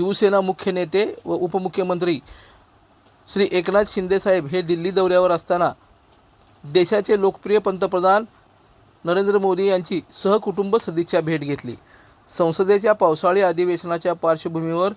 शिवसेना मुख्य नेते व उपमुख्यमंत्री श्री एकनाथ शिंदेसाहेब हे दिल्ली दौऱ्यावर असताना देशाचे लोकप्रिय पंतप्रधान नरेंद्र मोदी यांची सहकुटुंब सदिच्छा भेट घेतली. संसदेच्या पावसाळी अधिवेशनाच्या पार्श्वभूमीवर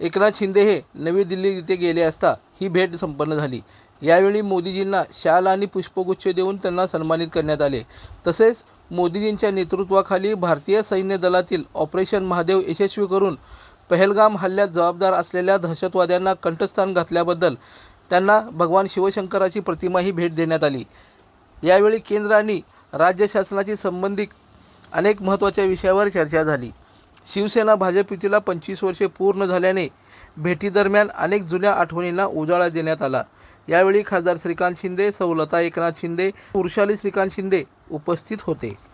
एकनाथ शिंदे हे नवी दिल्ली येथे गेले असता ही भेट संपन्न झाली. यावेळी मोदीजींना शाल आणि पुष्पगुच्छ देऊन त्यांना सन्मानित करण्यात आले. तसेच मोदीजींच्या नेतृत्वाखाली भारतीय सैन्य दलातील ऑपरेशन महादेव यशस्वी करून पहलगाम हल्ल्यात जबाबदार असलेल्या दहशतवाद्यांना कंठस्थान घातल्याबद्दल त्यांना भगवान शिवशंकराची प्रतिमाही भेट देण्यात आली. यावेळी केंद्र आणि राज्य शासनाची संबंधित अनेक महत्त्वाच्या विषयावर चर्चा झाली. शिवसेना भाजप युतीला पंचवीस वर्षे पूर्ण झाल्याने भेटीदरम्यान अनेक जुन्या आठवणींना उजाळा देण्यात आला. यावेळी खासदार श्रीकांत शिंदे सौलता एकनाथ शिंदे पुरुषाली श्रीकांत शिंदे उपस्थित होते.